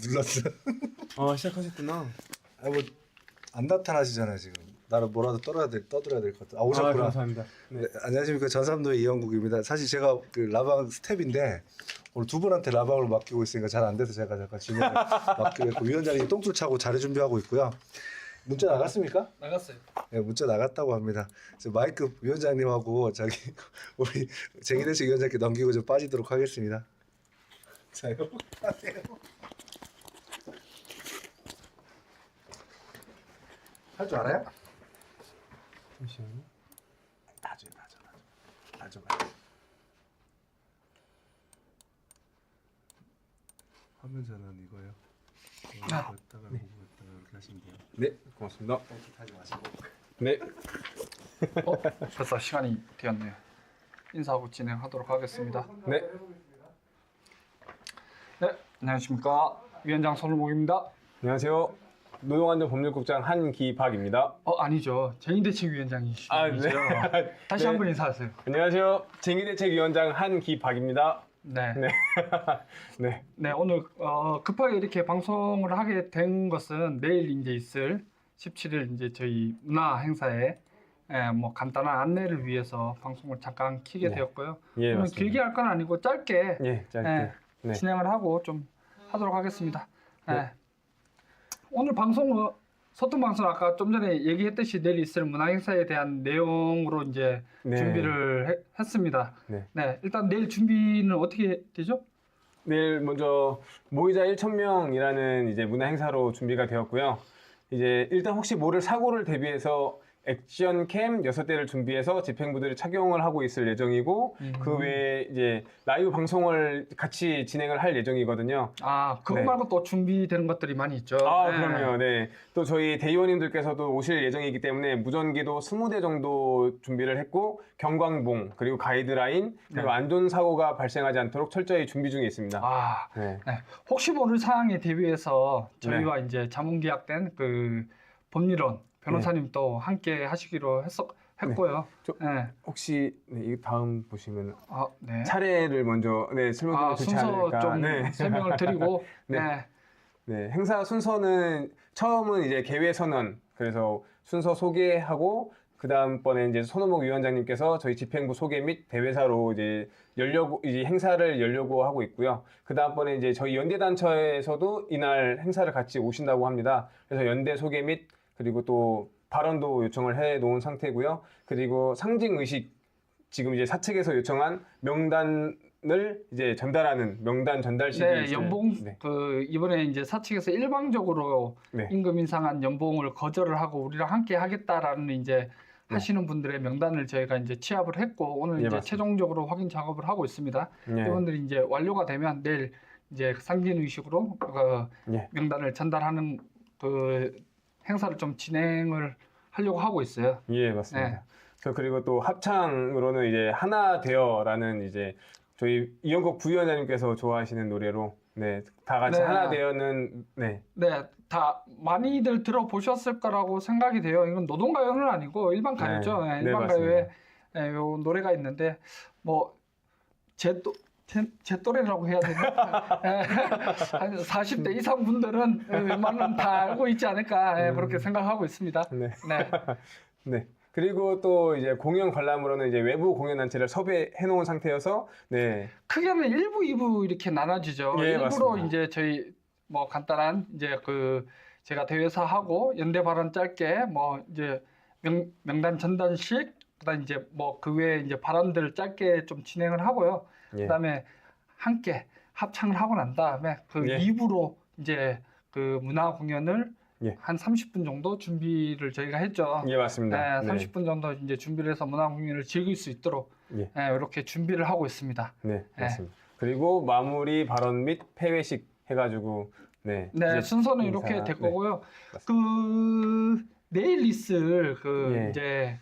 눌렀어. 아 시작하셨구나. 아, 뭐, 안 나타나시잖아요, 지금. 나를 뭐라도 떨어야 될, 떠들어야 될 것 같아. 아, 아, 오셨구나. 감사합니다. 네, 안녕하십니까. 전삼도의 이영국입니다. 사실 제가 그 라방 스텝인데, 오늘 두 분한테 라방을 맡기고 있으니까 잘 안 돼서 제가 잠깐 진행을 맡기고 있고, 위원장님 똥줄 차고 자료 준비하고 있고요. 문자 나갔습니까? 나갔어요. 네, 문자 나갔다고 합니다. 그래서 마이크 위원장님하고 저기 우리 쟁이대식 위원장께 넘기고 좀 빠지도록 하겠습니다. 자, 이거 하세요. 할 줄 알아요? 잠시만요. 나중에 나중 나중 나중 화면 전환 이거요. 이거 아. 여기다가 보고 있다가 이렇게 하시면 돼요. 네 고맙습니다. 하지 마시고. 네. 어, 벌써 시간이 되었네요. 인사하고 진행하도록 하겠습니다. 네. 네, 안녕하십니까. 위원장 손울목입니다. 안녕하세요. 노동안전 법률국장 한기박입니다. 어, 아니죠. 쟁의대책위원장이시죠. 아, 네. 다시 네. 한번 인사하세요. 안녕하세요. 쟁의대책위원장 한기박입니다. 네. 네. 네. 네, 오늘 어, 급하게 이렇게 방송을 하게 된 것은 내일 이제 있을 17일 이제 저희 문화 행사에 예, 뭐 간단한 안내를 위해서 방송을 잠깐 키게 네. 되었고요. 예, 오늘 맞습니다. 길게 할 건 아니고 짧게 예, 짧게. 예, 네. 진행을 하고 좀 하도록 하겠습니다. 예. 네. 오늘 방송은 소통 방송 아까 좀 전에 얘기했듯이 내일 있을 문화 행사에 대한 내용으로 이제 네. 준비를 해- 했습니다. 네. 네, 일단 내일 준비는 어떻게 되죠? 내일 먼저 모이자 1,000명이라는 이제 문화 행사로 준비가 되었고요. 이제 일단 혹시 모를 사고를 대비해서 액션 캠 6대를 준비해서 집행부들이 착용을 하고 있을 예정이고 음. 그 외에 이제 라이브 방송을 같이 진행을 할 예정이거든요. 아, 그거 네. 말고 또 준비되는 것들이 많이 있죠. 아, 네. 그럼요. 네. 또 저희 대의원님들께서도 오실 예정이기 때문에 무전기도 20대 정도 준비를 했고 경광봉 그리고 가이드라인 그리고 네. 안전 사고가 발생하지 않도록 철저히 준비 중에 있습니다. 아, 네. 네. 혹시 모를 사항에 대비해서 저희와 네. 이제 자문계약된 그 법률원 변호사님도 함께 하시기로 했었, 했고요. 저- 네. 혹시 네, 이 다음 보시면 아, 네. 차례를 먼저 네, 설명드리면 아, 좋지 순서 않을까. 좀 네. 설명을 드리고, 네. 네. 네, 행사 순서는 처음은 이제 개회 선언 그래서 순서 소개하고 그 다음번에 이제 손호목 위원장님께서 저희 집행부 소개 및 대회사로 이제 열려고 이제 행사를 열려고 하고 있고요. 그 다음번에 이제 저희 연대 단체에서도 이날 행사를 같이 오신다고 합니다. 그래서 연대 소개 및 그리고 또 발언도 요청을 해 놓은 상태고요. 그리고 상징 의식 지금 이제 사측에서 요청한 명단을 이제 전달하는 명단 전달식이 네, 연봉 네. 그 이번에 이제 사측에서 일방적으로 네. 임금 인상한 연봉을 거절을 하고 우리랑 함께 하겠다라는 이제 하시는 분들의 명단을 저희가 이제 취합을 했고 오늘 네, 이제 맞습니다. 최종적으로 확인 작업을 하고 있습니다. 네. 이분들이 이제 완료가 되면 내일 이제 상진 의식으로 그 예. 명단을 전달하는 그 행사를 좀 진행을 하려고 하고 있어요. 예, 맞습니다. 네. 그 그리고 또 합창으로는 이제 하나 되어라는 이제 저희 이영국 부위원장님께서 좋아하시는 노래로 네, 다 같이 네. 하나 되어는 네. 네, 다 많이들 들어보셨을 거라고 생각이 돼요. 이건 노동가요는 아니고 일반 가요죠. 네. 예, 네, 일반. 가요에 예, 요 노래가 있는데 뭐 제 또. 제, 제 또래라고 해야 되나? 예, 한 40대 이상 분들은 예, 웬만하면 다 알고 있지 않을까 예, 그렇게 생각하고 있습니다. 음. 네. 네. 네. 그리고 또 이제 공연 관람으로는 이제 외부 공연 단체를 섭외해 놓은 상태여서 네. 크게는 1부, 2부 이렇게 나눠지죠. 예, 일부로 맞습니다. 이제 저희 뭐 간단한 이제 그 제가 대회사 하고 연대 발언 짧게 뭐 이제 명, 명단 전단식 그다음 이제 뭐 그 외에 이제 발언들을 짧게 좀 진행을 하고요. 예. 그다음에 함께 합창을 하고 난 다음에 그 예. 2부로 이제 그 문화 공연을 예. 한 30분 정도 준비를 저희가 했죠. 예, 맞습니다. 네, 30분 정도 이제 준비를 해서 문화 공연을 즐길 수 있도록 네. 예. 네, 이렇게 준비를 하고 있습니다. 네, 네. 맞습니다. 그리고 마무리 발언 및 폐회식 해 가지고 네. 네, 순서는 인사, 이렇게 될 네. 거고요. 그 내일 있을 그 예. 이제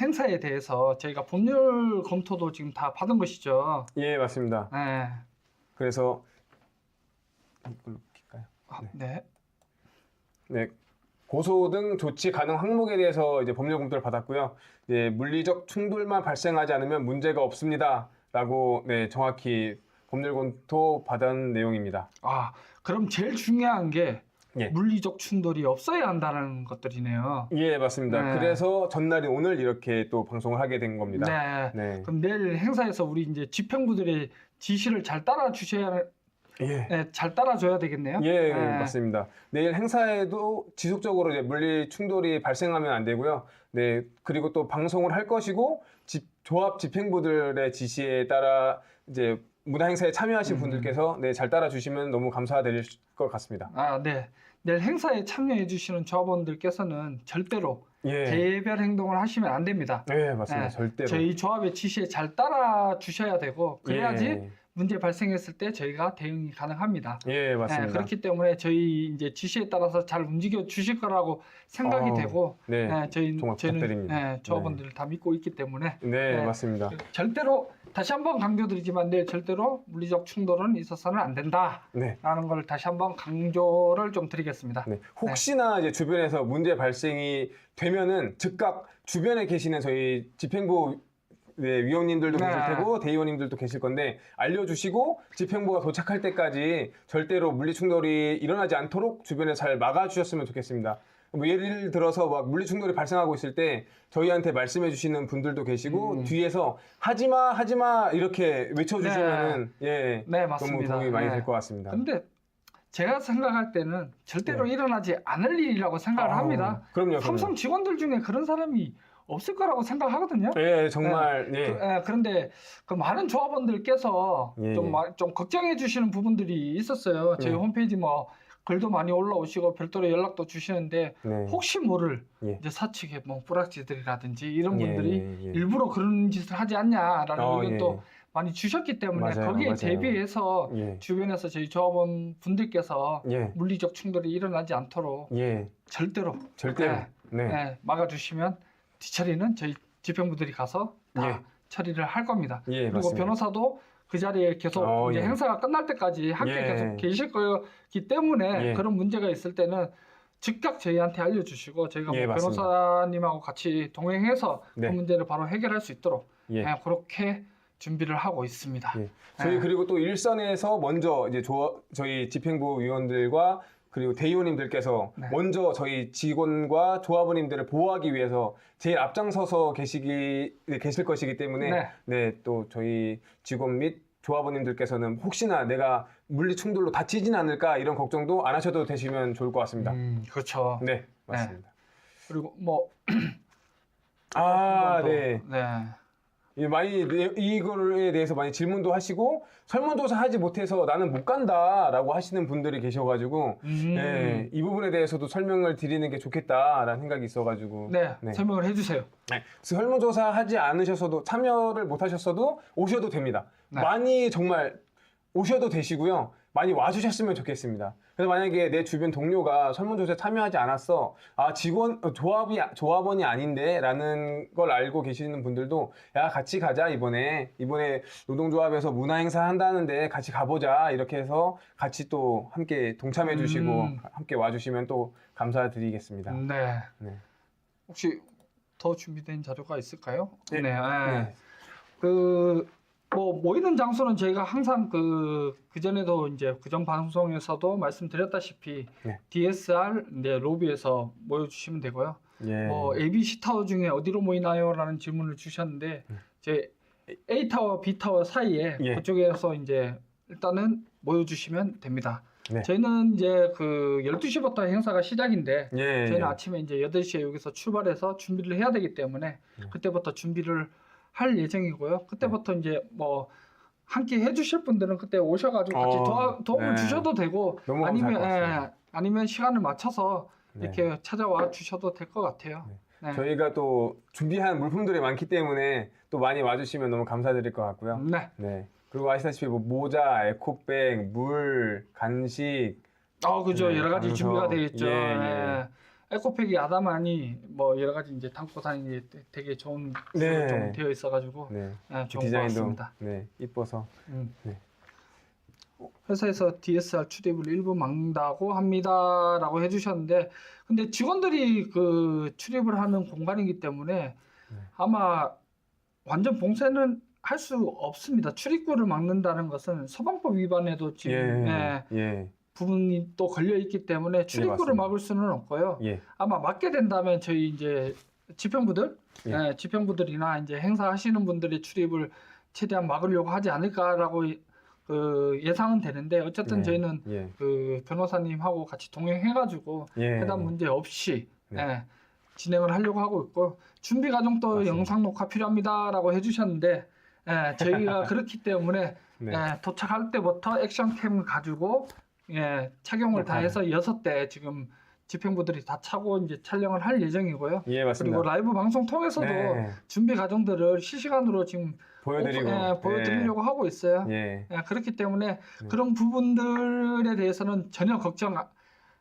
행사에 대해서 저희가 법률 검토도 지금 다 받은 것이죠. 예, 맞습니다. 네. 그래서 이걸로 볼까요? 아, 네. 네. 고소 등 조치 가능 항목에 대해서 이제 법률 검토를 받았고요. 이제 물리적 충돌만 발생하지 않으면 문제가 없습니다라고 네, 정확히 법률 검토 받은 내용입니다. 아, 그럼 제일 중요한 게 예. 물리적 충돌이 없어야 한다는 것들이네요. 예, 맞습니다. 네. 그래서 전날인 오늘 이렇게 또 방송을 하게 된 겁니다. 네. 네. 그럼 내일 행사에서 우리 이제 집행부들의 지시를 잘 따라 주셔야 예. 네, 잘 따라줘야 되겠네요. 예, 네. 맞습니다. 내일 행사에도 지속적으로 이제 물리 충돌이 발생하면 안 되고요. 네, 그리고 또 방송을 할 것이고 집, 조합 집행부들의 지시에 따라 이제 문화 행사에 참여하신 음. 분들께서 네, 잘 따라 주시면 너무 감사드릴 것 같습니다. 아, 네. 내일 행사에 참여해 주시는 조합원들께서는 절대로 예. 개별 행동을 하시면 안 됩니다. 네, 맞습니다. 네, 절대로. 저희 조합의 지시에 잘 따라 주셔야 되고 그래야지 예, 문제 발생했을 때 저희가 대응이 가능합니다. 예, 맞습니다. 네, 그렇기 때문에 저희 이제 지시에 따라서 잘 움직여 주실 거라고 생각이 어, 되고 네. 네, 저희 정말 저희는 부탁드립니다. 네, 조합원들을 다 믿고 있기 때문에 네, 네. 맞습니다. 절대로 다시 한번 강조드리지만 내일 절대로 물리적 충돌은 있어서는 안 된다라는 네. 걸 다시 한번 강조를 좀 드리겠습니다. 네. 혹시나 이제 주변에서 문제 발생이 되면은 즉각 주변에 계시는 저희 집행부 네, 위원님들도 네. 계실 테고 대의원님들도 계실 건데 알려주시고 집행부가 도착할 때까지 절대로 물리 충돌이 일어나지 않도록 주변에 잘 막아주셨으면 좋겠습니다. 뭐 예를 들어서 막 물리 충돌이 발생하고 있을 때 저희한테 말씀해 주시는 분들도 계시고 음. 뒤에서 하지마 하지마 이렇게 외쳐 주시면은 예 네, 너무 맞습니다. 도움이 많이 네. 될 것 같습니다. 근데 제가 생각할 때는 절대로 네. 일어나지 않을 일이라고 생각을 아우, 합니다. 그럼요. 그럼요. 삼성 직원들 중에 그런 사람이 없을 거라고 생각하거든요. 예, 정말 예. 그, 예, 그런데 그 많은 조합원들께서 예, 좀, 예. 마- 좀 걱정해 주시는 부분들이 있었어요. 저희 예. 홈페이지 뭐 글도 많이 올라오시고 별도로 연락도 주시는데 네. 혹시 모를 예. 이제 사측의 뭐 뿌락지들이라든지 이런 예, 분들이 예, 예. 일부러 그런 짓을 하지 않냐라는 어, 의견도 예, 많이 주셨기 때문에 맞아요, 거기에 맞아요. 대비해서 예. 주변에서 저희 조합원 분들께서 예. 물리적 충돌이 일어나지 않도록 예. 절대로 절대로. 네. 네. 예, 막아주시면 뒤처리는 저희 집행부들이 가서 다 예. 처리를 할 겁니다. 예, 그리고 맞습니다. 변호사도 그 자리에 계속 어, 이제 예. 행사가 끝날 때까지 함께 예. 계속 계실 거기 때문에 예. 그런 문제가 있을 때는 즉각 저희한테 알려주시고 저희가 예, 뭐 맞습니다. 변호사님하고 같이 동행해서 네. 그 문제를 바로 해결할 수 있도록 예. 예, 그렇게 준비를 하고 있습니다. 예. 저희 예. 그리고 또 일선에서 먼저 이제 조, 저희 집행부 위원들과 그리고 대의원님들께서 네. 먼저 저희 직원과 조합원님들을 보호하기 위해서 제일 앞장서서 계시기 네, 계실 것이기 때문에 네. 네, 또 저희 직원 및 조합원님들께서는 혹시나 내가 물리 충돌로 다치진 않을까 이런 걱정도 안 하셔도 되시면 좋을 것 같습니다. 음, 그렇죠. 네, 맞습니다. 그리고 뭐 아, 네. 네. 예, 많이 네, 이거에 대해서 많이 질문도 하시고 설문조사 하지 못해서 나는 못 간다라고 하시는 분들이 계셔가지고 음, 예, 이 부분에 대해서도 설명을 드리는 게 좋겠다라는 생각이 있어가지고 네, 네. 설명을 해주세요. 네, 설문조사 하지 않으셨어도 참여를 못 하셨어도 오셔도 됩니다. 네. 많이 정말 오셔도 되시고요. 많이 와주셨으면 좋겠습니다. 그래서 만약에 내 주변 동료가 설문조사에 참여하지 않았어, 아 직원 어, 조합이 조합원이 아닌데라는 걸 알고 계시는 분들도 야 같이 가자 이번에 이번에 노동조합에서 문화 행사 한다는데 같이 가보자 이렇게 해서 같이 또 함께 동참해주시고 음. 함께 와주시면 또 감사드리겠습니다. 네. 네. 혹시 더 준비된 자료가 있을까요? 네. 네. 네. 그, 뭐, 모이는 장소는 저희가 항상 그, 그전에도 이제 그전 방송에서도 말씀드렸다시피 네. DSR 이제 로비에서 모여 주시면 되고요. 예. 뭐, ABC 타워 중에 어디로 모이나요? 라는 질문을 주셨는데, 제 A 타워, B 타워 사이에 예. 그쪽에서 이제 일단은 모여 주시면 됩니다. 네. 저희는 이제 그 12시부터 행사가 시작인데, 예. 저희는 아침에 이제 8시에 여기서 출발해서 준비를 해야 되기 때문에 네. 그때부터 준비를 할 예정이고요. 그때부터 이제 뭐 함께 해주실 분들은 그때 오셔가지고 같이 어, 도와, 도움을 네. 주셔도 되고 너무 아니면 감사할 것 같습니다. 예, 아니면 시간을 맞춰서 네. 이렇게 찾아와 주셔도 될 것 같아요. 네. 저희가 또 준비한 물품들이 많기 때문에 또 많이 와주시면 너무 감사드릴 것 같고요. 네. 네. 그리고 아시다시피 뭐 모자, 에코백, 물, 간식, 어, 그죠. 네, 여러 가지. 준비가 되어 있죠. 예, 예. 예. 에코백이 아담하니 뭐 여러 가지 이제 담고 다니기 되게 좋은 네. 좀 되어 있어가지고 네. 예, 좋은 것 디자인도 같습니다. 네 이뻐서 음. 네. 회사에서 DSR 출입을 일부 막는다고 합니다라고 해주셨는데 근데 직원들이 그 출입을 하는 공간이기 때문에 네. 아마 완전 봉쇄는 할 수 없습니다. 출입구를 막는다는 것은 소방법 위반에도 지금 예. 예, 예. 부분이 또 걸려 있기 때문에 출입구를 맞습니다. 막을 수는 없고요. 예. 아마 막게 된다면 저희 이제 집행부들, 예. 예, 집행부들이나 이제 행사하시는 분들의 출입을 최대한 막으려고 하지 않을까라고 그 예상은 되는데 어쨌든 네. 저희는 예. 그 변호사님하고 같이 동행해가지고 예. 해당 문제 없이 네. 예, 진행을 하려고 하고 있고 준비 과정도 맞습니다. 영상 녹화 필요합니다라고 해주셨는데 예, 저희가 그렇기 때문에 네. 예, 도착할 때부터 액션캠을 가지고 예, 착용을 다. 해서 여섯 대 지금 집행부들이 다 차고 이제 촬영을 할 예정이고요. 예, 맞습니다. 그리고 라이브 방송 통해서도 네. 준비 과정들을 실시간으로 지금 보여드리고 오프- 예, 보여드리려고 하고 있어요. 예. 예, 그렇기 때문에 네. 그런 부분들에 대해서는 전혀 걱정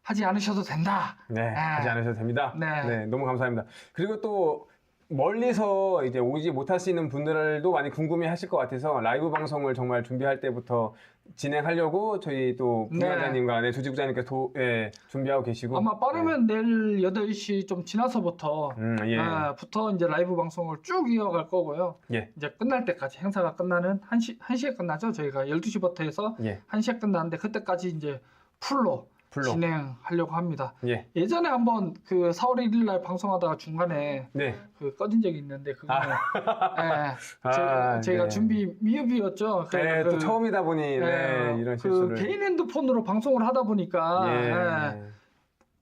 하지 않으셔도 된다. 네, 예. 하지 않으셔도 됩니다. 네. 너무 감사합니다. 그리고 또 멀리서 이제 오지 못하시는 분들도 많이 궁금해 하실 것 같아서 라이브 방송을 정말 준비할 때부터 진행하려고 저희 또 네. 부위원장님과 네, 조지부장님께서 도- 예, 준비하고 계시고 아마 빠르면 내일 8시 좀 지나서부터 네. 음, 예. 아, 부터 이제 라이브 방송을 쭉 이어갈 거고요. 예. 이제 끝날 때까지 행사가 끝나는 1시 1시에 끝나죠. 저희가 12시부터 해서 예. 1시에 끝나는데 그때까지 이제 풀로, 풀로. 진행하려고 합니다. 예. 예전에 한번 그 4월 1일 날 방송하다가 중간에 네. 그 꺼진 적이 있는데 그거는 예, 저, 아, 저희가 네. 준비 미흡이었죠. 네, 그래서 또 그, 처음이다 보니 예, 네, 이런 그 실수를 개인 핸드폰으로 방송을 하다 보니까 예. 예,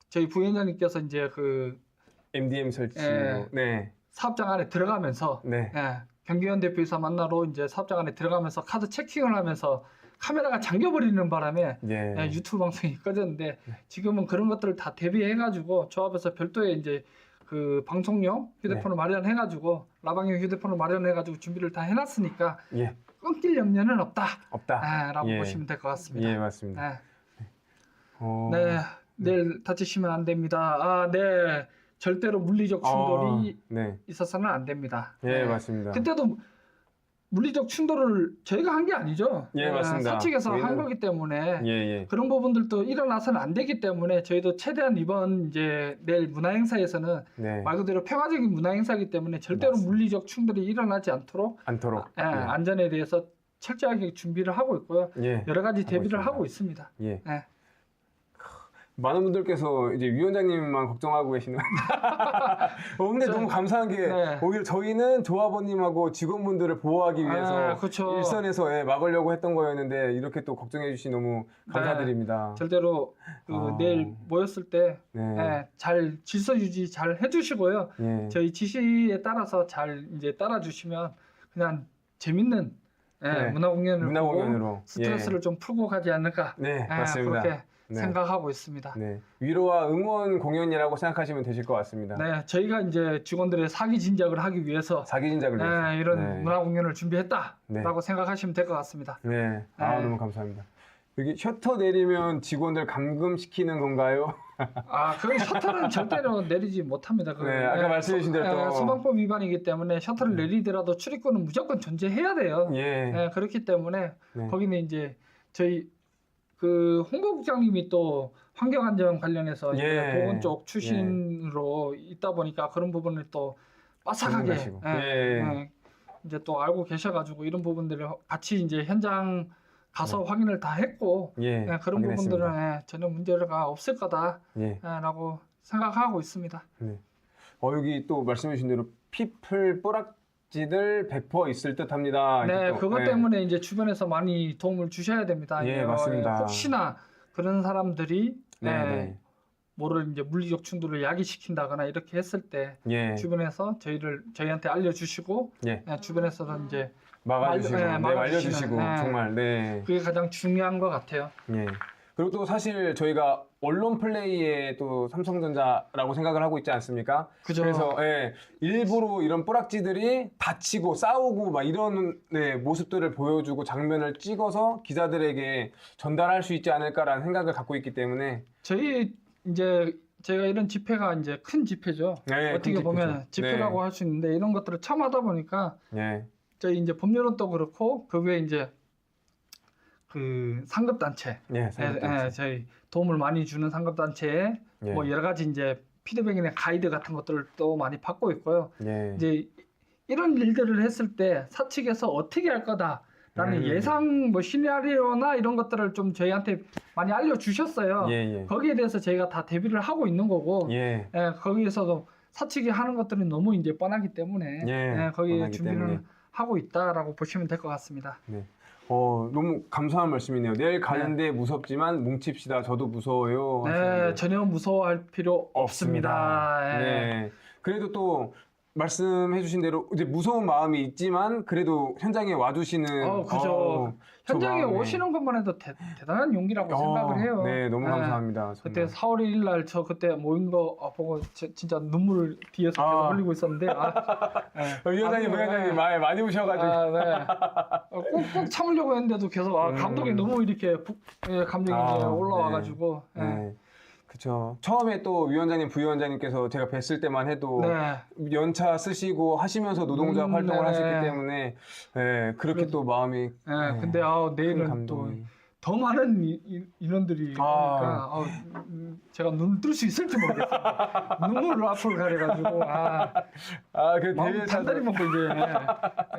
저희 부위원장님께서 이제 그 MDM 설치로 예. 네. 사업장 안에 들어가면서 네. 예, 경기원 대표이사 만나러 이제 사업장 안에 들어가면서 카드 체킹을 하면서 카메라가 잠겨버리는 바람에 예. 예, 유튜브 방송이 꺼졌는데 네. 지금은 그런 것들을 다 대비해가지고 조합에서 별도의 이제 그 방송용 네. 휴대폰을 마련해가지고 라방용 휴대폰을 마련해가지고 준비를 다 해놨으니까 예. 끊길 염려는 없다. 없다. 아, 라고 예. 보시면 될 것 같습니다. 예, 맞습니다. 네. 어. 네, 내일 다치시면 안 됩니다. 아, 네, 절대로 물리적 충돌이 아, 네. 있어서는 안 됩니다. 예, 네. 맞습니다. 그때도 물리적 충돌을 저희가 한 게 아니죠. 예, 맞습니다. 사측에서 한 저희는- 거기 때문에 예, 예. 그런 부분들도 일어나서는 안 되기 때문에 저희도 최대한 이번 이제 내일 문화 행사에서는 네. 말 그대로 평화적인 문화 행사이기 때문에 절대로 맞습니다. 물리적 충돌이 일어나지 않도록 않도록. 예, 안전에 대해서 철저하게 준비를 하고 있고요. 예. 여러 가지 대비를 있습니다. 하고 있습니다. 예. 예. 많은 분들께서 이제 위원장님만 걱정하고 계시는. 어, 근데 저- 너무 감사한 게 네. 오히려 저희는 조합원님하고 직원분들을 보호하기 위해서 아, 그렇죠. 일선에서 예, 막으려고 했던 거였는데 이렇게 또 걱정해 주시 너무 감사드립니다. 절대로 그 아. 내일 모였을 때 네. 잘 질서 유지 잘 해주시고요. 예. 저희 지시에 따라서 잘 이제 따라주시면 그냥 재밌는 예, 네. 문화 공연을 문화 공연으로 스트레스를 좀 풀고 가지 않을까 예. 네, 예, 맞습니다. 그렇게 네. 생각하고 있습니다. 네. 위로와 응원 공연이라고 생각하시면 되실 것 같습니다. 네, 저희가 이제 직원들의 사기 진작을 하기 위해서 사기 진작을 위해서. 예, 이런 네. 문화 공연을 준비했다라고 네. 생각하시면 될 것 같습니다. 네. 아, 네. 너무 감사합니다. 여기 셔터 내리면 직원들 감금시키는 건가요? 아, 그 셔터는 절대로 내리지 못합니다. 그거. 네, 아까 예, 말씀해 주신 대로 소- 또- 예, 소방법 위반이기 때문에 셔터를 네. 내리더라도 출입구는 무조건 존재해야 돼요. 예. 예, 그렇기 때문에 네. 거기는 이제 저희 그 홍보국장님이 또 환경안전 관련해서 예. 보건 쪽 출신으로 있다 보니까 그런 부분을 또 빠삭하게 전문가시고. 예, 예. 예, 이제 또 알고 계셔가지고 이런 부분들을 같이 이제 현장 가서 확인을 다 했고 예. 예, 그런 네. 확인했습니다. 부분들은 예, 전혀 문제가 없을 예. 거다라고 생각하고 있습니다. 어, 여기 또 말씀해 주신 대로 피플 뿌락 지들 100% 있을 듯 합니다. 네, 또, 그것 예. 때문에 이제 주변에서 많이 도움을 주셔야 됩니다. 예, 맞습니다. 혹시나 그런 사람들이 네, 예, 네. 뭐를 이제 물리적 충돌을 야기시킨다거나 이렇게 했을 때 예. 주변에서 저희를 저희한테 알려주시고 예. 예, 주변에서 이제 막아주시고, 말- 네, 예, 막아주시는, 말려주시고, 예. 정말, 네. 그게 가장 중요한 것 같아요. 예. 그리고 또 사실 저희가 언론 플레이에 또 삼성전자라고 생각을 하고 있지 않습니까? 그죠? 그래서 예, 일부러 이런 뿌락지들이 다치고 싸우고 막 이런 네, 모습들을 보여주고 장면을 찍어서 기자들에게 전달할 수 있지 않을까라는 생각을 갖고 있기 때문에 저희 이제 제가 이런 집회가 이제 큰 집회죠. 네, 어떻게 큰 보면 집회죠. 집회라고 할수 있는데 이런 것들을 처음 하다 보니까 네. 저희 이제 법률원도 그렇고 그 외에 이제 그 상급 단체 네, 예, 상급단체. 예, 저희 도움을 많이 주는 상급 단체에 예. 뭐 여러 가지 이제 피드백이나 가이드 같은 것들을 또 많이 받고 있고요. 예. 이제 이런 일들을 했을 때 사측에서 어떻게 할 거다 라는 음. 예상 뭐 시나리오나 이런 것들을 좀 저희한테 많이 알려주셨어요. 예, 예. 거기에 대해서 저희가 다 대비를 하고 있는 거고 예. 예, 거기에서도 사측이 하는 것들은 너무 이제 뻔하기 때문에 예, 예, 거기에 뻔하기 준비를 때문에. 하고 있다라고 보시면 될 것 같습니다. 어, 너무 감사한 말씀이네요. 내일 가는데 무섭지만 뭉칩시다. 저도 무서워요. 네, 하시는데. 전혀 무서워할 필요 없습니다. 예. 네. 그래도 또 말씀해주신 대로 이제 무서운 마음이 있지만 그래도 현장에 와주시는 어, 그죠. 저 현장에 마음에. 오시는 것만 해도 대, 단한 용기라고 어, 생각을 해요. 네, 너무 예. 감사합니다. 그때 정말. 4월 1일 날 저 그때 모인 거 아, 보고 지- 진짜 눈물을 뒤에서 계속 아. 흘리고 있었는데 아, 예. 어, 위원장님, 아, 부위원장님 예. 많이, 많이 오셔가지고. 아, 네. 어, 꾹 꾹 참으려고 했는데도 계속 아, 음. 감독이 너무 이렇게 부, 예, 감정이 아, 이제 올라와가지고 예. 네. 그쵸. 처음에 또 위원장님, 부위원장님께서 제가 뵀을 때만 해도 네. 연차 쓰시고 하시면서 노동자 음, 활동을 네네. 하셨기 때문에 예, 그렇게 또 마음이 예, 네, 근데 아, 큰 내일은 또 감동이. 더 많은 이- 인원들이 아. 어, 음, 제가 눈을 뜰 수 있을지 모르겠어요. 눈물을 앞으로 가려가지고 아, 아, 그 마음 대회에서 단단히 먹고 이제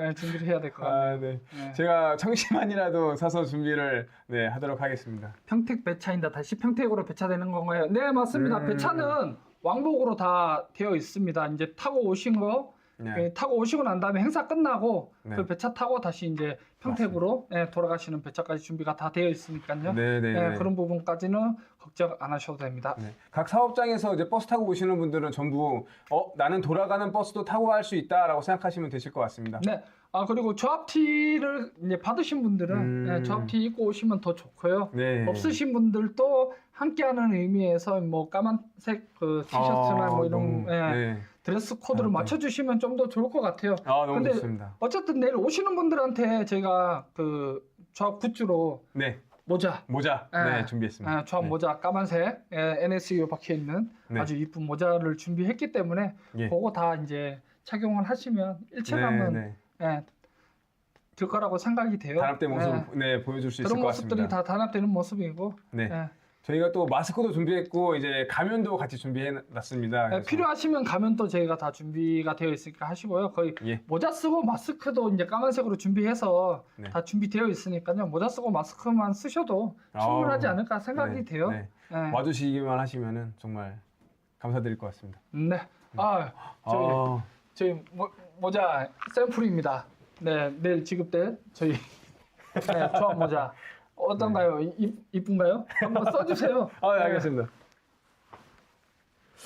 예, 예, 준비를 해야 될 것 같아요. 아, 네. 예. 제가 청심환이라도 사서 준비를 네, 하도록 하겠습니다. 평택 배차인다 다시 평택으로 배차되는 건가요? 네 맞습니다. 음. 배차는 왕복으로 다 되어 있습니다. 이제 타고 오신 거 네. 예, 타고 오시고 난 다음에 행사 끝나고 네. 그 배차 타고 다시 이제 평택으로 예, 돌아가시는 배차까지 준비가 다 되어 있으니까요. 네, 네, 예, 네. 그런 부분까지는 걱정 안 하셔도 됩니다. 네. 각 사업장에서 이제 버스 타고 오시는 분들은 전부 어 나는 돌아가는 버스도 타고 갈 수 있다라고 생각하시면 되실 것 같습니다. 네. 아 그리고 조합티를 이제 받으신 분들은 음. 예, 조합티 입고 오시면 더 좋고요. 네. 없으신 분들도 함께하는 의미에서 뭐 까만색 그 티셔츠나 아, 뭐 이런 너무, 예, 네. 드레스 코드를 아, 네. 맞춰주시면 좀 더 좋을 것 같아요. 아 너무 좋습니다. 어쨌든 내일 오시는 분들한테 제가 그 조합 굿즈로 네 모자, 모자 네. 네 준비했습니다. 예, 조합 네. 모자 까만색 예, NSU 박혀 있는 네. 아주 이쁜 모자를 준비했기 때문에 예. 그거 다 이제 착용을 하시면 일체감은 네, 네. 예, 될 거라고 생각이 돼요. 단합된 모습 예, 네 보여줄 수 있을 그런 것 모습들이 같습니다. 다 단합되는 모습이고 네. 예. 저희가 또 마스크도 준비했고 이제 가면도 같이 준비해 놨습니다. 예, 그래서- 필요하시면 가면 또 저희가 다 준비가 되어 있으니까 하시고요. 거의 예. 모자 쓰고 마스크도 이제 까만색으로 준비해서 네. 다 준비되어 있으니까요. 모자 쓰고 마스크만 쓰셔도 충분하지 않을까 생각이 네, 돼요. 네. 예. 와주시기만 하시면은 정말 감사드릴 것 같습니다. 네. 아, 저희 아, 저희 모, 모자 샘플입니다. 네, 내일 지급될 저희 네, 조합 모자 어떤가요? 이, 이쁜가요? 한번 써주세요. 아, 네, 알겠습니다.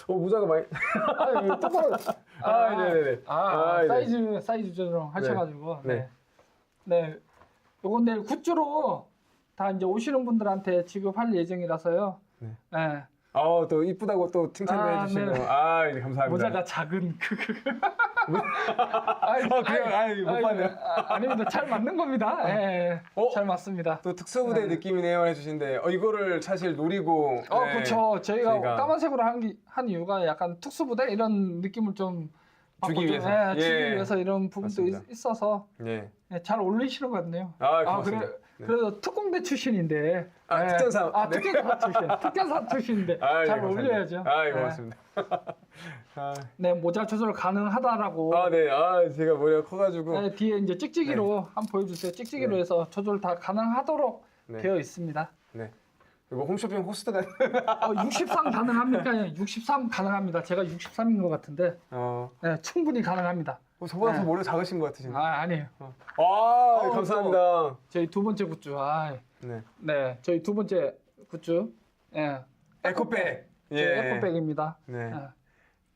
어 모자가 많이 아, 이거 똑바로. 아, 네네네. 아, 아, 네. 사이즈 사이즈 조정 하셔가지고. 네. 네. 네. 요건 내일 굿즈로 다 이제 오시는 분들한테 지급할 예정이라서요. 네. 네. 아 또 이쁘다고 또 칭찬도 아, 해주시고 네. 아 이제 감사합니다. 모자가 작은 그. 아, 아 그래요? 아이 못 봤네요. 아, 아닙니다. 잘 맞는 겁니다. 예, 어? 잘 맞습니다. 또 특수부대 네. 느낌이네요 해주신데 어 이거를 사실 노리고 어, 네. 그렇죠. 저희가, 저희가- 까만색으로 한, 기- 한 이유가 약간 특수부대 이런 느낌을 좀 주기 받고 좀, 위해서. 예, 주기 예. 위해서 이런 부분도 맞습니다. 있, 어서 네. 잘 어울리시는 것 같네요. 아 아, 고맙습니다. 그래, 네. 그래도 특공대 출신인데. 아, 예. 특전사. 아, 네. 특전사 출신. 특전사 출신인데. 아, 예, 잘 감사합니다. 어울려야죠. 아, 예, 예. 고맙습니다. 아, 네, 모자 조절 가능하다라고. 아, 네. 아, 제가 머리가 커가지고. 네, 뒤에 이제 찍찍이로 한번 보여주세요. 찍찍이로 네. 해서 조절 다 가능하도록 네. 되어 있습니다. 네. 이거 홈쇼핑 호스트가. 어, 63 가능합니까? 63 가능합니다. 제가 63인 것 같은데 어, 네, 충분히 가능합니다. 어, 저보다 더 네. 머리가 작으신 것 같으신데. 아, 아 아니에요. 감사합니다. 저희 두 번째 굿즈. 아, 네. 네, 저희 두 번째 굿즈. 예, 에코백. 예. 에코백입니다. 네. 예.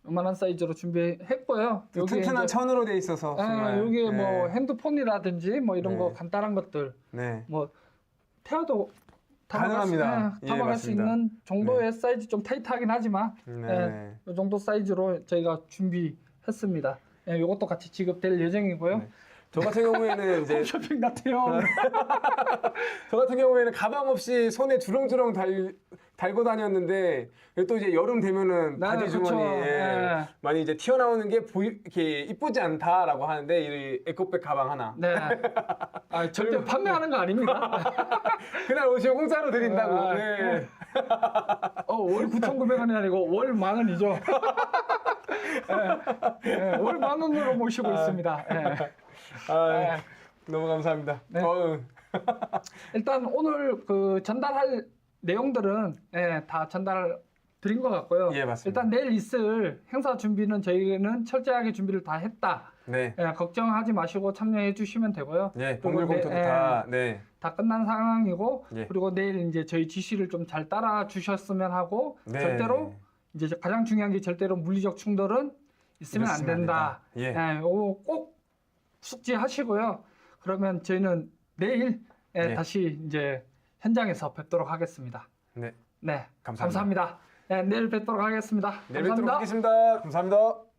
요만한 사이즈로 준비했고요. 또 튼튼한 이제- 천으로 돼 있어서. 아, 정말. 여기에 뭐 네. 핸드폰이라든지 뭐 이런 네. 거 간단한 것들 네. 뭐 태워도 담아갈 수- 가능합니다. 예, 예, 담아갈 수 맞습니다. 있는 정도의 사이즈 좀 타이트하긴 하지만 네. 이 정도 사이즈로 저희가 준비했습니다. 예, 이것도 같이 지급될 예정이고요. 네. 저 같은 경우에는 이제 홈쇼핑 같아요. 저 같은 경우에는 가방 없이 손에 주렁주렁 달, 달고 다녔는데 또 이제 여름 되면은 네, 바지. 주머니에 네. 많이 이제 튀어나오는 게 보이, 이렇게 이쁘지 않다라고 하는데 이 에코백 가방 하나 네. 아, 절대 판매하는 거 아닙니다. 그날 오시면 공짜로 드린다고 아, 네. 어, 월 9,900원이 아니고 월 만 원이죠. 예, 예, 월 만원으로 모시고 있습니다. 예. 아, 예. 너무 감사합니다. 네. 어우, 일단 오늘 그 전달할 내용들은 예, 다 전달 드린 것 같고요. 예, 맞습니다. 일단 내일 있을 행사 준비는 저희는 철저하게 준비를 다 했다. 네. 예, 걱정하지 마시고 참여해 주시면 되고요. 예, 그리고 동물 검토도 네, 다, 네. 다 끝난 상황이고 예. 그리고 내일 이제 저희 지시를 좀 잘 따라 주셨으면 하고 네. 절대로 이제 가장 중요한 게 절대로 물리적 충돌은 있으면 안 된다. 예. 예, 요거 꼭 숙지하시고요. 그러면 저희는 내일 예, 예. 다시 이제 현장에서 뵙도록 하겠습니다. 네. 네, 감사합니다. 감사합니다. 예, 내일 뵙도록 하겠습니다. 내일 뵙도록. 하겠습니다. 감사합니다.